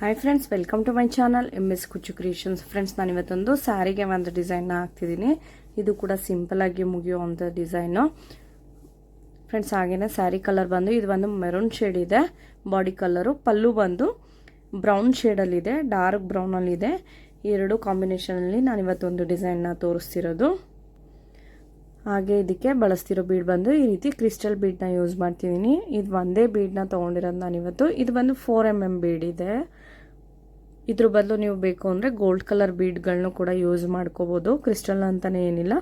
Hi friends welcome to my channel M S Kuchchu creations friends ನಾನು ಇವತ್ತೊಂದು ಸ್ಯಾರಿಗೆ ಒಂದು ಡಿಸೈನ್ನ ಹಾಕ್ತಿದ್ದೀನಿ. ಇದು ಕೂಡ ಸಿಂಪಲ್ ಆಗಿ ಮುಗಿಯುವಂಥ ಡಿಸೈನು ಫ್ರೆಂಡ್ಸ್ ಹಾಗೆಯೇ ಸ್ಯಾರಿ ಕಲರ್ ಬಂದು, ಇದು ಒಂದು ಮೆರೂನ್ ಶೇಡ್ ಇದೆ. ಬಾಡಿ ಕಲರು ಪಲ್ಲು ಬಂದು ಬ್ರೌನ್ ಶೇಡಲ್ಲಿದೆ ಡಾರ್ಕ್ ಬ್ರೌನಲ್ಲಿದೆ ಎರಡು ಕಾಂಬಿನೇಷನಲ್ಲಿ ನಾನು ಇವತ್ತೊಂದು ಡಿಸೈನ್ನ ತೋರಿಸ್ತಿರೋದು. ಹಾಗೆ ಇದಕ್ಕೆ ಬಳಸ್ತಿರೋ ಬೀಡ್ ಬಂದು ಈ ರೀತಿ ಕ್ರಿಸ್ಟಲ್ ಬೀಡ್ನ ಯೂಸ್ ಮಾಡ್ತಿದ್ದೀನಿ. ಇದು ಒಂದೇ ಬೀಡ್ನ ತೊಗೊಂಡಿರೋದು ನಾನು ಇವತ್ತು ಇದು ಬಂದು ಫೋರ್ ಎಂ ಎಂ ಬೀಡ್ ಇದೆ. ಇದ್ರ ಬದಲು ನೀವು ಬೇಕು ಅಂದರೆ ಗೋಲ್ಡ್ ಕಲರ್ ಬೀಡ್ಗಳನ್ನೂ ಕೂಡ ಯೂಸ್ ಮಾಡ್ಕೋಬೋದು. ಕ್ರಿಸ್ಟಲ್ ಅಂತಲೇ ಏನಿಲ್ಲ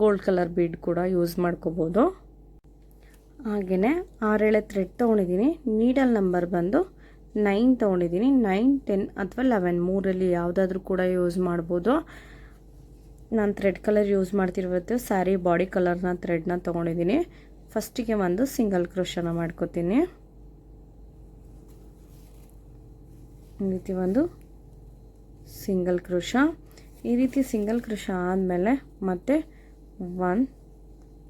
ಗೋಲ್ಡ್ ಕಲರ್ ಬೀಡ್ ಕೂಡ ಯೂಸ್ ಮಾಡ್ಕೋಬೋದು. ಹಾಗೆಯೇ ಆರೇಳೆ ಥ್ರೆಡ್ ತೊಗೊಂಡಿದ್ದೀನಿ. ನೀಡಲ್ ನಂಬರ್ ಬಂದು ನೈನ್ ತೊಗೊಂಡಿದ್ದೀನಿ. ನೈನ್ ಟೆನ್ ಅಥವಾ ಲೆವೆನ್ ಮೂರಲ್ಲಿ ಯಾವುದಾದ್ರೂ ಕೂಡ ಯೂಸ್ ಮಾಡ್ಬೋದು. ನಾನು ಥ್ರೆಡ್ ಕಲರ್ ಯೂಸ್ ಮಾಡ್ತಿರ್ಬೋದು ಸ್ಯಾರಿ ಬಾಡಿ ಕಲರ್ನ ಥ್ರೆಡ್ನ ತೊಗೊಂಡಿದ್ದೀನಿ. ಫಸ್ಟಿಗೆ ಒಂದು ಸಿಂಗಲ್ ಕ್ರೋಶನ ಮಾಡ್ಕೋತೀನಿ. ಈ ರೀತಿ ಒಂದು ಸಿಂಗಲ್ ಕ್ರೋಶ. ಈ ರೀತಿ ಸಿಂಗಲ್ ಕ್ರೋಶ ಆದಮೇಲೆ ಮತ್ತೆ ಒನ್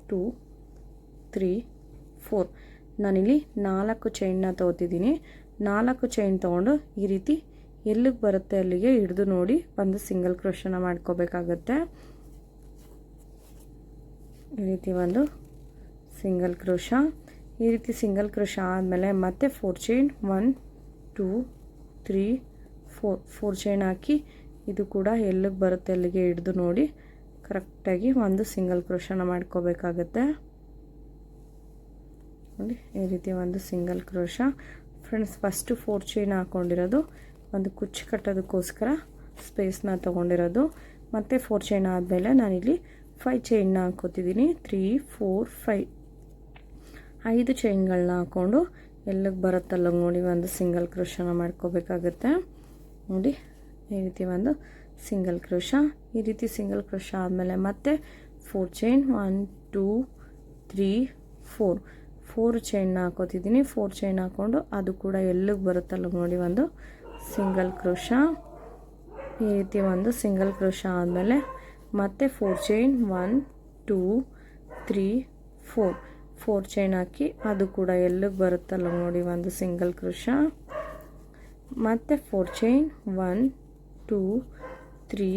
ಟೂ ತ್ರೀ ಫೋರ್ ನಾನಿಲ್ಲಿ ನಾಲ್ಕು ಚೈನ್ನ ತೊಗೋತಿದ್ದೀನಿ. ನಾಲ್ಕು ಚೈನ್ ತೊಗೊಂಡು ಈ ರೀತಿ ಎಲ್ಲಿಗೆ ಬರುತ್ತೆ ಅಲ್ಲಿಗೆ ಹಿಡಿದು ನೋಡಿ ಒಂದು ಸಿಂಗಲ್ ಕ್ರೋಶನ ಮಾಡ್ಕೋಬೇಕಾಗತ್ತೆ. ಈ ರೀತಿ ಒಂದು ಸಿಂಗಲ್ ಕ್ರೋಶ. ಈ ರೀತಿ ಸಿಂಗಲ್ ಕ್ರೋಶ ಆದಮೇಲೆ ಮತ್ತೆ four chain one two three four four chain ಹಾಕಿ ಇದು ಕೂಡ ಎಲ್ಲಿಗೆ ಬರುತ್ತೆ ಅಲ್ಲಿಗೆ ಹಿಡಿದು ನೋಡಿ ಕರೆಕ್ಟಾಗಿ ಒಂದು ಸಿಂಗಲ್ ಕ್ರೋಶನ ಮಾಡ್ಕೋಬೇಕಾಗತ್ತೆ. ನೋಡಿ, ಈ ರೀತಿ ಒಂದು single crochet friends first four chain ಹಾಕ್ಕೊಂಡಿರೋದು ಒಂದು ಕುಚ್ಚು ಕಟ್ಟೋದಕ್ಕೋಸ್ಕರ ಸ್ಪೇಸ್ನ ತೊಗೊಂಡಿರೋದು. ಮತ್ತು ಫೋರ್ ಚೈನ್ ಆದಮೇಲೆ ನಾನಿಲ್ಲಿ ಫೈವ್ ಚೈನ್ನ ಹಾಕೋತಿದ್ದೀನಿ ತ್ರೀ ಫೋರ್ ಫೈ ಐದು ಚೈನ್ಗಳನ್ನ ಹಾಕ್ಕೊಂಡು ಎಲ್ಲಿಗೆ ಬರುತ್ತಲ್ಲ ನೋಡಿ, ಒಂದು ಸಿಂಗಲ್ ಕ್ರೋಶನ ಮಾಡ್ಕೋಬೇಕಾಗುತ್ತೆ. ನೋಡಿ, ಈ ರೀತಿ ಒಂದು ಸಿಂಗಲ್ ಕ್ರೋಶ. ಈ ರೀತಿ ಸಿಂಗಲ್ ಕ್ರೋಶ ಆದಮೇಲೆ ಮತ್ತೆ four chain one two three four four chain ಹಾಕೋತಿದ್ದೀನಿ. Four chain ಹಾಕ್ಕೊಂಡು ಅದು ಕೂಡ ಎಲ್ಲಿಗೆ ಬರುತ್ತಲ್ಲ ನೋಡಿ, ಒಂದು ಸಿಂಗಲ್ ಕ್ರೋಶ. ಈ ರೀತಿ ಒಂದು ಸಿಂಗಲ್ ಕ್ರೋಶ ಆದಮೇಲೆ ಮತ್ತೆ four chain one two three four four chain ಹಾಕಿ ಅದು ಕೂಡ ಎಲ್ಲಿಗೆ ಬರುತ್ತಲ್ಲ ನೋಡಿ ಒಂದು ಸಿಂಗಲ್ ಕ್ರೋಶ ಮತ್ತು four chain one two three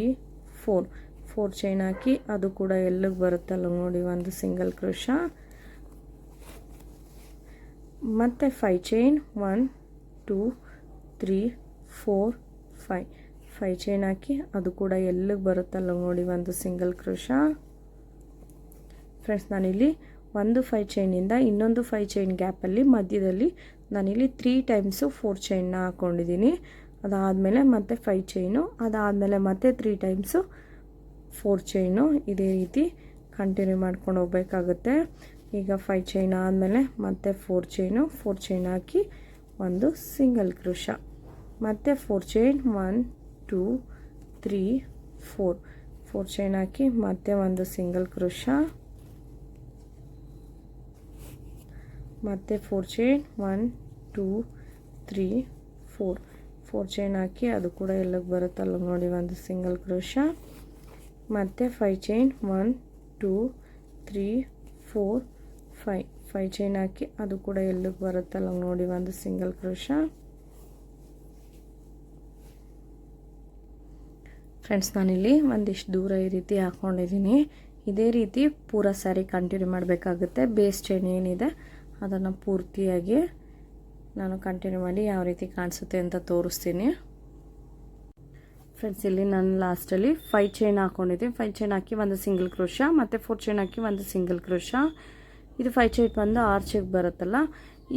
four four chain ಹಾಕಿ ಅದು ಕೂಡ ಎಲ್ಲಿಗೆ ಬರುತ್ತಲ್ಲ ನೋಡಿ ಒಂದು ಸಿಂಗಲ್ ಕ್ರೋಶ ಮತ್ತು five chain one two three four five five chain ಹಾಕಿ ಅದು ಕೂಡ ಎಲ್ಲಿಗೆ ಬರುತ್ತಲ್ಲ ನೋಡಿ ಒಂದು ಸಿಂಗಲ್ ಕ್ರೋಶ ಫ್ರೆಂಡ್ಸ್ ನಾನಿಲ್ಲಿ ಒಂದು ಫೈ ಚೈನಿಂದ ಇನ್ನೊಂದು ಫೈ ಚೈನ್ ಗ್ಯಾಪಲ್ಲಿ ಮಧ್ಯದಲ್ಲಿ ನಾನಿಲ್ಲಿ ತ್ರೀ ಟೈಮ್ಸು ಫೋರ್ ಚೈನ್ನ ಹಾಕ್ಕೊಂಡಿದ್ದೀನಿ ಅದಾದಮೇಲೆ ಮತ್ತೆ ಫೈ ಚೈನು ಅದಾದಮೇಲೆ ಮತ್ತೆ ತ್ರೀ ಟೈಮ್ಸು ಫೋರ್ ಚೈನು ಇದೇ ರೀತಿ ಕಂಟಿನ್ಯೂ ಮಾಡ್ಕೊಂಡು ಹೋಗ್ಬೇಕಾಗುತ್ತೆ. ಈಗ ಫೈ ಚೈನ್ ಆದಮೇಲೆ ಮತ್ತೆ ಫೋರ್ ಚೈನು ಫೋರ್ ಚೈನ್ ಹಾಕಿ ಒಂದು ಸಿಂಗಲ್ ಕ್ರೋಶ. ಮತ್ತು four chain one two three four four chain ಹಾಕಿ ಮತ್ತೆ ಒಂದು ಸಿಂಗಲ್ ಕ್ರೋಶ. ಮತ್ತು four chain one two three four four chain ಹಾಕಿ ಅದು ಕೂಡ ಎಲ್ಲಕ್ಕೆ ಬರುತ್ತಲ್ಲ ನೋಡಿ, ಒಂದು ಸಿಂಗಲ್ ಕ್ರೋಶ ಮತ್ತು five chain one two three four five five chain ಹಾಕಿ ಅದು ಕೂಡ ಎಲ್ಲಿಗೆ ಬರುತ್ತಲ್ಲ ನೋಡಿ, ಒಂದು ಸಿಂಗಲ್ ಕ್ರೋಶ ಫ್ರೆಂಡ್ಸ್ ನಾನಿಲ್ಲಿ ಒಂದಿಷ್ಟು ದೂರ ಈ ರೀತಿ ಹಾಕ್ಕೊಂಡಿದ್ದೀನಿ ಇದೇ ರೀತಿ ಪೂರ ಸ್ಯಾರಿ ಕಂಟಿನ್ಯೂ ಮಾಡಬೇಕಾಗುತ್ತೆ. ಬೇಸ್ ಚೈನ್ ಏನಿದೆ ಅದನ್ನು ಪೂರ್ತಿಯಾಗಿ ನಾನು ಕಂಟಿನ್ಯೂ ಮಾಡಿ ಯಾವ ರೀತಿ ಕಾಣಿಸುತ್ತೆ ಅಂತ ತೋರಿಸ್ತೀನಿ. ಫ್ರೆಂಡ್ಸ್ ಇಲ್ಲಿ ನಾನು ಲಾಸ್ಟಲ್ಲಿ ಫೈ ಚೈನ್ ಹಾಕ್ಕೊಂಡಿದ್ದೀನಿ ಫೈ ಚೈನ್ ಹಾಕಿ ಒಂದು ಸಿಂಗಲ್ ಕ್ರೋಶ ಮತ್ತು ಫೋರ್ ಚೈನ್ ಹಾಕಿ ಒಂದು ಸಿಂಗಲ್ ಕ್ರೋಶ ಇದು ಫೈ ಚೈನ್ ಬಂದು ಆರ್ಚಿಗೆ ಬರುತ್ತಲ್ಲ,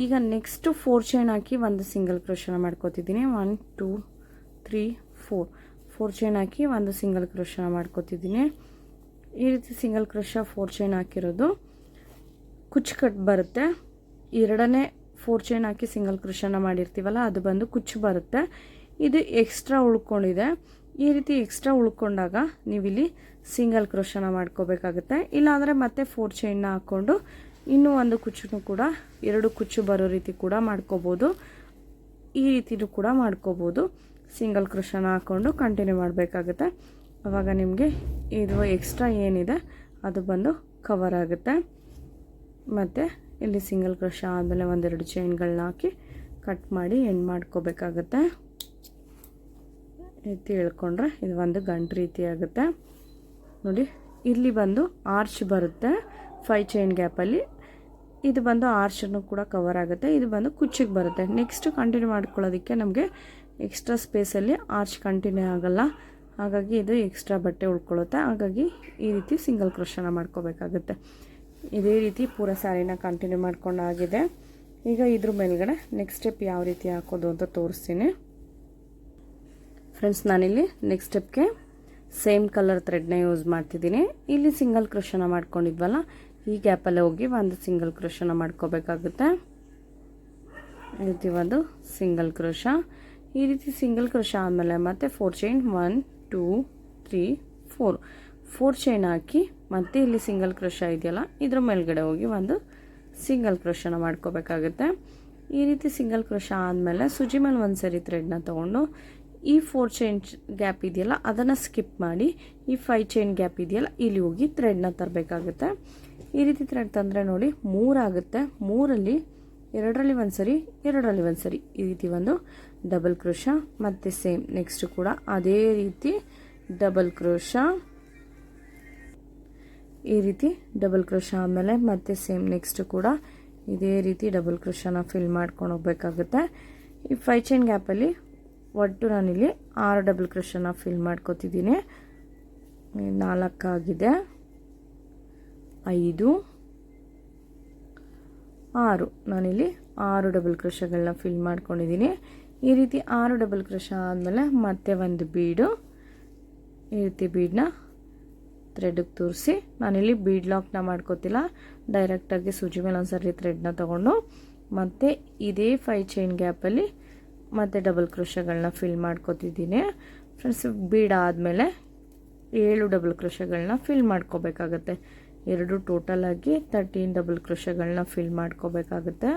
ಈಗ ನೆಕ್ಸ್ಟು ಫೋರ್ ಚೈನ್ ಹಾಕಿ ಒಂದು ಸಿಂಗಲ್ ಕ್ರೋಶನ ಮಾಡ್ಕೋತಿದ್ದೀನಿ. One two three four four chain ಹಾಕಿ ಒಂದು ಸಿಂಗಲ್ ಕ್ರೋಶನ ಮಾಡ್ಕೋತಿದ್ದೀನಿ. ಈ ರೀತಿ ಸಿಂಗಲ್ ಕ್ರೋಶ ಫೋರ್ ಚೈನ್ ಹಾಕಿರೋದು. ಕುಚ್ಚು ಕಟ್ ಬರುತ್ತೆ. ಎರಡನೇ ಫೋರ್ ಚೈನ್ ಹಾಕಿ ಸಿಂಗಲ್ ಕ್ರೋಶನ ಮಾಡಿರ್ತೀವಲ್ಲ, ಅದು ಬಂದು ಕುಚ್ಚು ಬರುತ್ತೆ. ಇದು ಎಕ್ಸ್ಟ್ರಾ ಉಳ್ಕೊಂಡಿದೆ. ಈ ರೀತಿ ಎಕ್ಸ್ಟ್ರಾ ಉಳ್ಕೊಂಡಾಗ ನೀವಿಲ್ಲಿ ಸಿಂಗಲ್ ಕ್ರೋಶನ ಮಾಡ್ಕೋಬೇಕಾಗುತ್ತೆ. ಇಲ್ಲಾಂದರೆ ಮತ್ತೆ ಫೋರ್ ಚೈನ್ನ ಹಾಕ್ಕೊಂಡು ಇನ್ನೂ ಒಂದು ಕುಚ್ಚು ಕೂಡ, ಎರಡು ಕುಚ್ಚು ಬರೋ ರೀತಿ ಕೂಡ ಮಾಡ್ಕೋಬೋದು. ಈ ರೀತಿನೂ ಕೂಡ ಮಾಡ್ಕೋಬೋದು. ಸಿಂಗಲ್ ಕ್ರೋಶನ ಹಾಕ್ಕೊಂಡು ಕಂಟಿನ್ಯೂ ಮಾಡಬೇಕಾಗುತ್ತೆ. ಆವಾಗ ನಿಮಗೆ ಇದು ಎಕ್ಸ್ಟ್ರಾ ಏನಿದೆ, ಅದು ಬಂದು ಕವರ್ ಆಗುತ್ತೆ. ಮತ್ತು ಇಲ್ಲಿ ಸಿಂಗಲ್ ಕ್ರೋಶ ಆದಮೇಲೆ ಒಂದೆರಡು ಚೈನ್ಗಳನ್ನ ಹಾಕಿ ಕಟ್ ಮಾಡಿ ಎಂಡ್ ಮಾಡ್ಕೋಬೇಕಾಗತ್ತೆ. ಎತ್ತಿ ಹೇಳ್ಕೊಂಡ್ರೆ ಇದು ಒಂದು ಗಂಟು ರೀತಿ ಆಗುತ್ತೆ. ನೋಡಿ, ಇಲ್ಲಿ ಬಂದು ಆರ್ಚ್ ಬರುತ್ತೆ ಫೈ ಚೈನ್ ಗ್ಯಾಪಲ್ಲಿ. ಇದು ಬಂದು ಆರ್ಚನ್ನು ಕೂಡ ಕವರ್ ಆಗುತ್ತೆ. ಇದು ಬಂದು ಕುಚ್ಚಿಗೆ ಬರುತ್ತೆ. ನೆಕ್ಸ್ಟ್ ಕಂಟಿನ್ಯೂ ಮಾಡ್ಕೊಳ್ಳೋದಕ್ಕೆ ನಮಗೆ ಎಕ್ಸ್ಟ್ರಾ ಸ್ಪೇಸಲ್ಲಿ ಆರ್ಚ್ ಕಂಟಿನ್ಯೂ ಆಗೋಲ್ಲ. ಹಾಗಾಗಿ ಇದು ಎಕ್ಸ್ಟ್ರಾ ಬಟ್ಟೆ ಉಳ್ಕೊಳ್ಳುತ್ತೆ. ಹಾಗಾಗಿ ಈ ರೀತಿ ಸಿಂಗಲ್ ಕ್ರೋಶನ ಮಾಡ್ಕೋಬೇಕಾಗುತ್ತೆ. ಇದೇ ರೀತಿ ಪೂರ ಸ್ಯಾರಿನ ಕಂಟಿನ್ಯೂ ಮಾಡ್ಕೊಂಡಾಗಿದೆ ಈಗ ಇದ್ರ ಮೇಲ್ಗಡೆ ನೆಕ್ಸ್ಟ್ ಸ್ಟೆಪ್ ಯಾವ ರೀತಿ ಹಾಕೋದು ಅಂತ ತೋರಿಸ್ತೀನಿ. ಫ್ರೆಂಡ್ಸ್ ನಾನಿಲ್ಲಿ ನೆಕ್ಸ್ಟ್ ಸ್ಟೆಪ್ಗೆ ಸೇಮ್ ಕಲರ್ ಥ್ರೆಡ್ನ ಯೂಸ್ ಮಾಡ್ತಿದ್ದೀನಿ. ಇಲ್ಲಿ ಸಿಂಗಲ್ ಕ್ರೋಶನ ಮಾಡ್ಕೊಂಡಿದ್ವಲ್ಲ, ಈ ಗ್ಯಾಪಲ್ಲೇ ಹೋಗಿ ಒಂದು ಸಿಂಗಲ್ ಕ್ರೋಶನ ಮಾಡ್ಕೋಬೇಕಾಗುತ್ತೆ. ಈ ರೀತಿ ಒಂದು ಸಿಂಗಲ್ ಕ್ರೋಶ ಈ ರೀತಿ ಸಿಂಗಲ್ ಕ್ರೋಶ ಆದಮೇಲೆ ಮತ್ತೆ four chain one two three four four chain ಹಾಕಿ ಮತ್ತೆ ಇಲ್ಲಿ ಸಿಂಗಲ್ ಕ್ರೋಶ ಇದೆಯಲ್ಲ, ಇದ್ರ ಮೇಲ್ಗಡೆ ಹೋಗಿ ಒಂದು ಸಿಂಗಲ್ ಕ್ರೋಶನ ಮಾಡ್ಕೋಬೇಕಾಗುತ್ತೆ. ಈ ರೀತಿ ಸಿಂಗಲ್ ಕ್ರೋಶ ಆದಮೇಲೆ ಸುಜಿ ಮೇಲೆ ಒಂದು ಸರಿ ಥ್ರೆಡ್ನ ತೊಗೊಂಡು ಈ ಫೋರ್ ಚೈನ್ ಗ್ಯಾಪ್ ಇದೆಯಲ್ಲ, ಅದನ್ನು ಸ್ಕಿಪ್ ಮಾಡಿ ಈ ಫೈವ್ ಚೈನ್ ಗ್ಯಾಪ್ ಇದೆಯಲ್ಲ, ಇಲ್ಲಿ ಹೋಗಿ ಥ್ರೆಡ್ನ ತರಬೇಕಾಗುತ್ತೆ. ಈ ರೀತಿ ಥ್ರೆಡ್ ತಂದರೆ ನೋಡಿ ಮೂರಾಗುತ್ತೆ ಮೂರಲ್ಲಿ ಎರಡರಲ್ಲಿ ಒಂದು ಸರಿ, ಎರಡರಲ್ಲಿ ಒಂದು ಸರಿ ಈ ರೀತಿ ಒಂದು ಡಬಲ್ ಕ್ರೋಶ ಮತ್ತು ಸೇಮ್ ನೆಕ್ಸ್ಟ್ ಕೂಡ ಅದೇ ರೀತಿ ಡಬಲ್ ಕ್ರೋಶ ಈ ರೀತಿ ಡಬಲ್ ಕ್ರೋಶ ಆದಮೇಲೆ ಮತ್ತೆ ಸೇಮ್ ನೆಕ್ಸ್ಟ್ ಕೂಡ ಇದೇ ರೀತಿ ಡಬಲ್ ಕ್ರೋಶನ ಫಿಲ್ ಮಾಡ್ಕೊಂಡು ಹೋಗ್ಬೇಕಾಗುತ್ತೆ. ಈ ಫೈ ಚೈನ್ ಗ್ಯಾಪಲ್ಲಿ ಒಟ್ಟು ನಾನಿಲ್ಲಿ ಆರು ಡಬಲ್ ಕ್ರೋಶನ ಫಿಲ್ ಮಾಡ್ಕೋತಿದ್ದೀನಿ. ನಾಲ್ಕಾಗಿದೆ. ಐದು. ಆರು. ನಾನಿಲ್ಲಿ ಆರು ಡಬಲ್ ಕ್ರೋಶಗಳನ್ನ ಫಿಲ್ ಮಾಡ್ಕೊಂಡಿದ್ದೀನಿ. ಈ ರೀತಿ ಆರು ಡಬಲ್ ಕ್ರೋಶ ಆದಮೇಲೆ ಮತ್ತೆ ಒಂದು ಬೀಡು. ಈ ರೀತಿ ಬೀಡನ್ನ ಥ್ರೆಡ್ಗೆ ತೋರಿಸಿ. ನಾನಿಲ್ಲಿ ಬೀಡ್ ಲಾಕ್ನ ಮಾಡ್ಕೋತಿಲ್ಲ. ಡೈರೆಕ್ಟಾಗಿ ಸೂಜಿ ಮೇಲೆ ಒಂದ್ಸರಿ ಥ್ರೆಡ್ನ ತೊಗೊಂಡು, ಮತ್ತು ಇದೇ ಫೈ ಚೈನ್ ಗ್ಯಾಪಲ್ಲಿ ಮತ್ತು ಡಬಲ್ ಕ್ರೋಶಗಳನ್ನ ಫಿಲ್ ಮಾಡ್ಕೋತಿದ್ದೀನಿ. ಫ್ರೆಂಡ್ಸ್ ಬೀಡ್ ಆದಮೇಲೆ ಏಳು ಡಬಲ್ ಕ್ರೋಶಗಳನ್ನ ಫಿಲ್ ಮಾಡ್ಕೋಬೇಕಾಗತ್ತೆ. ಎರಡು ಟೋಟಲ್ ಆಗಿ ತರ್ಟೀನ್ ಡಬಲ್ ಕ್ರೋಶಗಳನ್ನ ಫಿಲ್ ಮಾಡ್ಕೋಬೇಕಾಗತ್ತೆ.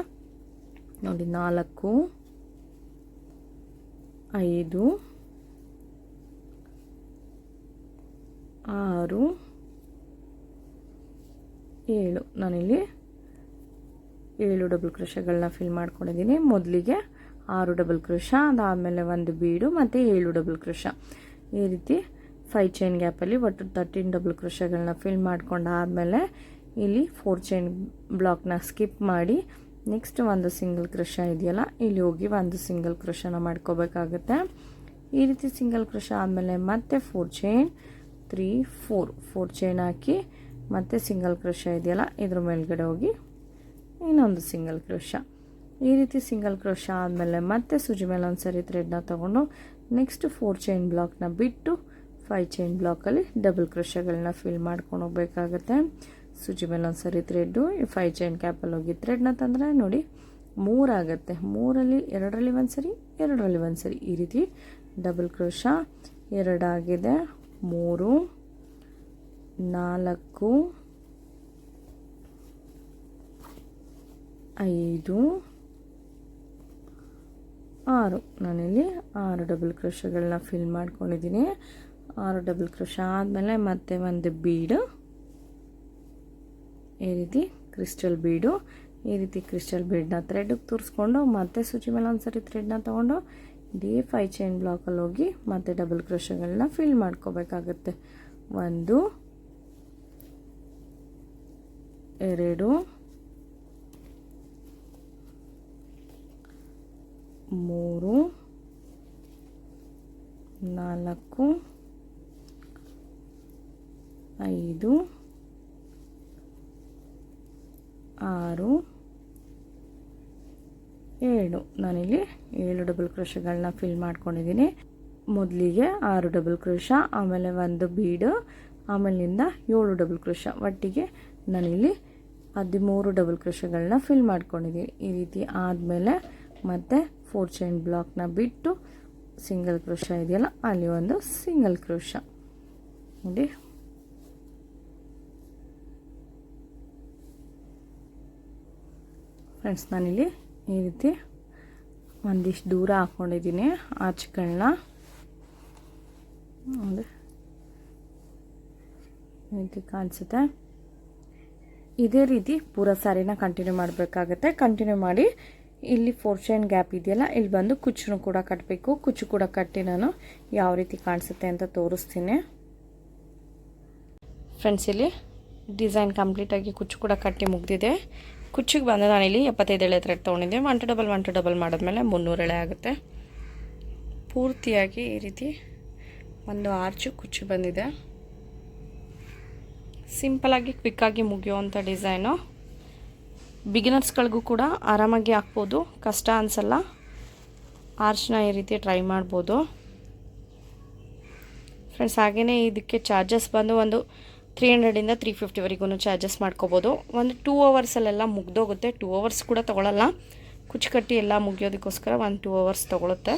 ನೋಡಿ, ನಾಲ್ಕು, ಐದು ಆರು, ಏಳು. ನಾನಿಲ್ಲಿ ಏಳು ಡಬಲ್ ಕ್ರೋಶಗಳನ್ನ ಫಿಲ್ ಮಾಡ್ಕೊಂಡಿದ್ದೀನಿ. ಮೊದಲಿಗೆ ಆರು ಡಬಲ್ ಕ್ರೋಶ ಅದಾದಮೇಲೆ ಒಂದು ಬೀಡು, ಮತ್ತು ಏಳು ಡಬಲ್ ಕ್ರೋಶ ಈ ರೀತಿ ಫೈವ್ ಚೈನ್ ಗ್ಯಾಪಲ್ಲಿ ಒಟ್ಟು ತರ್ಟೀನ್ ಡಬಲ್ ಕ್ರೋಶಗಳನ್ನ ಫಿಲ್ ಮಾಡ್ಕೊಂಡಾದಮೇಲೆ ಇಲ್ಲಿ ಫೋರ್ ಚೈನ್ ಬ್ಲಾಕ್ನ ಸ್ಕಿಪ್ ಮಾಡಿ ನೆಕ್ಸ್ಟ್ ಒಂದು ಸಿಂಗಲ್ ಕ್ರೋಶ ಇದೆಯಲ್ಲ, ಇಲ್ಲಿ ಹೋಗಿ ಒಂದು ಸಿಂಗಲ್ ಕ್ರೋಶನ ಮಾಡ್ಕೋಬೇಕಾಗುತ್ತೆ. ಈ ರೀತಿ ಸಿಂಗಲ್ ಕ್ರೋಶ ಆದಮೇಲೆ ಮತ್ತೆ four chain three, four four chain ಹಾಕಿ ಮತ್ತೆ ಸಿಂಗಲ್ ಕ್ರೋಶ ಇದೆಯಲ್ಲ, ಇದ್ರ ಮೇಲ್ಗಡೆ ಹೋಗಿ ಇನ್ನೊಂದು ಸಿಂಗಲ್ ಕ್ರೋಶ ಈ ರೀತಿ ಸಿಂಗಲ್ ಕ್ರೋಶ ಆದಮೇಲೆ ಮತ್ತೆ ಸುಜಿ ಮೇಲೆ ಒಂದು ಸರಿ ಥ್ರೆಡ್ನ ತೊಗೊಂಡು ನೆಕ್ಸ್ಟ್ ಫೋರ್ ಚೈನ್ ಬ್ಲಾಕ್ನ ಬಿಟ್ಟು ಫೈ ಚೈನ್ ಬ್ಲಾಕಲ್ಲಿ ಡಬಲ್ ಕ್ರೋಶಗಳನ್ನ ಫಿಲ್ ಮಾಡ್ಕೊಂಡು ಹೋಗ್ಬೇಕಾಗತ್ತೆ. ಸುಜಿ ಮೇಲೆ ಒಂದು ಸರಿ ಥ್ರೆಡ್ಡು ಫೈ ಚೈನ್ ಕ್ಯಾಪಲ್ಲಿ ಹೋಗಿ ಥ್ರೆಡ್ನ ತಂದರೆ ನೋಡಿ ಮೂರಾಗತ್ತೆ ಮೂರಲ್ಲಿ ಎರಡರಲ್ಲಿ ಒಂದು ಸರಿ ಎರಡರಲ್ಲಿ ಒಂದು ಸರಿ ಈ ರೀತಿ ಡಬಲ್ ಕ್ರೋಶ ಎರಡಾಗಿದೆ ಮೂರು, ನಾಲ್ಕು, ಐದು, ಆರು. ನಾನಿಲ್ಲಿ ಆರು ಡಬಲ್ ಕ್ರೋಶಗಳನ್ನ ಫಿಲ್ ಮಾಡ್ಕೊಂಡಿದ್ದೀನಿ. ಆರು ಡಬಲ್ ಕ್ರೋಶ ಆದಮೇಲೆ ಮತ್ತೆ ಒಂದು ಬೀಡು. ಈ ರೀತಿ ಕ್ರಿಸ್ಟಲ್ ಬೀಡು. ಈ ರೀತಿ ಕ್ರಿಸ್ಟಲ್ ಬೀಡನ್ನ ಥ್ರೆಡ್ಗೆ ತೋರಿಸ್ಕೊಂಡು ಮತ್ತೆ ಸೂಚಿ ಮೇಲೆ ಒಂದು ಸರಿ ಥ್ರೆಡ್ನ ತೊಗೊಂಡು ಇದೇ ಫೈ ಚೈನ್ ಬ್ಲಾಕಲ್ಲಿ ಹೋಗಿ ಮತ್ತೆ ಡಬಲ್ ಕ್ರೋಶಗಳನ್ನ ಫಿಲ್ ಮಾಡ್ಕೋಬೇಕಾಗತ್ತೆ. ಒಂದು, ಎರಡು, ಮೂರು, ನಾಲ್ಕು, ಐದು, ಆರು ಏಳು. ನಾನಿಲ್ಲಿ ಏಳು ಡಬಲ್ ಕ್ರೋಶಗಳನ್ನ ಫಿಲ್ ಮಾಡ್ಕೊಂಡಿದ್ದೀನಿ. ಮೊದಲಿಗೆ ಆರು ಡಬಲ್ ಕ್ರೋಶ ಆಮೇಲೆ ಒಂದು ಬೀಡು ಆಮೇಲಿಂದ ಏಳು ಡಬಲ್ ಕ್ರೋಶ ಒಟ್ಟಿಗೆ ನಾನಿಲ್ಲಿ ಹದಿಮೂರು ಡಬಲ್ ಕ್ರೋಶಗಳನ್ನ ಫಿಲ್ ಮಾಡ್ಕೊಂಡಿದ್ದೀನಿ. ಈ ರೀತಿ ಆದಮೇಲೆ ಮತ್ತೆ ಫೋರ್ ಚೈನ್ ಬ್ಲಾಕ್ನ ಬಿಟ್ಟು ಸಿಂಗಲ್ ಕ್ರೋಶ ಇದೆಯಲ್ಲ, ಅಲ್ಲಿ ಒಂದು ಸಿಂಗಲ್ ಕ್ರೋಶ ನೋಡಿ. ಫ್ರೆಂಡ್ಸ್ ನಾನಿಲ್ಲಿ ಈ ರೀತಿ ಒಂದಿಷ್ಟು ದೂರ ಹಾಕ್ಕೊಂಡಿದ್ದೀನಿ ಆಚೆಗಳನ್ನ ಈ ರೀತಿ ಕಾಣಿಸುತ್ತೆ. ಇದೇ ರೀತಿ ಪೂರ ಸ್ಯಾರಿನ ಕಂಟಿನ್ಯೂ ಮಾಡಬೇಕಾಗತ್ತೆ. ಕಂಟಿನ್ಯೂ ಮಾಡಿ ಇಲ್ಲಿ ಫೋರ್ ಚೈನ್ ಗ್ಯಾಪ್ ಇದೆಯಲ್ಲ, ಇಲ್ಲಿ ಬಂದು ಕುಚ್ಚನ್ನು ಕೂಡ ಕಟ್ಟಬೇಕು ಕುಚ್ಚು ಕೂಡ ಕಟ್ಟಿ ನಾನು ಯಾವ ರೀತಿ ಕಾಣಿಸುತ್ತೆ ಅಂತ ತೋರಿಸ್ತೀನಿ. ಫ್ರೆಂಡ್ಸ್ ಇಲ್ಲಿ ಡಿಸೈನ್ ಕಂಪ್ಲೀಟಾಗಿ ಕುಚ್ಚು ಕೂಡ ಕಟ್ಟಿ ಮುಗ್ದಿದೆ. ಕುಚ್ಚಿಗೆ ಬಂದು. ನಾನಿಲ್ಲಿ ಎಪ್ಪತ್ತೈದು ಎಳೆ ಥ್ರೆಡ್ ತೊಗೊಂಡಿದ್ದೆ. One two double one two double ಮಾಡಿದ್ಮೇಲೆ ಮುನ್ನೂರು ಎಳೆ ಆಗುತ್ತೆ. ಪೂರ್ತಿಯಾಗಿ ಈ ರೀತಿ ಒಂದು ಆರ್ಚು ಕುಚ್ಚು ಬಂದಿದೆ. ಸಿಂಪಲಾಗಿ ಕ್ವಿಕ್ಕಾಗಿ ಮುಗಿಯುವಂಥ ಡಿಸೈನು. ಬಿಗಿನರ್ಸ್ಗಳಿಗೂ ಕೂಡ ಆರಾಮಾಗಿ ಹಾಕ್ಬೋದು. ಕಷ್ಟ ಅನಿಸಲ್ಲ. ಆರ್ಚ್ನ ಈ ರೀತಿ ಟ್ರೈ ಮಾಡ್ಬೋದು. ಫ್ರೆಂಡ್ಸ್ ಹಾಗೆಯೇ ಇದಕ್ಕೆ ಚಾರ್ಜಸ್ ಬಂದು ಒಂದು ತ್ರೀ ಹಂಡ್ರೆಡಿಂದ ತ್ರೀ ಫಿಫ್ಟಿವರೆಗೂ ಚಾರ್ಜಸ್ ಮಾಡ್ಕೋಬೋದು. ಒಂದು ಟೂ ಅವರ್ಸಲ್ಲೆಲ್ಲ ಮುಗ್ದೋಗುತ್ತೆ. ಟೂ ಅವರ್ಸ್ ಕೂಡ ತೊಗೊಳಲ್ಲ. ಕುಚ್ಚು ಕಟ್ಟಿ ಎಲ್ಲ ಮುಗಿಯೋದಕ್ಕೋಸ್ಕರ ಒಂದು ಟೂ ಅವರ್ಸ್ ತೊಗೊಳುತ್ತೆ.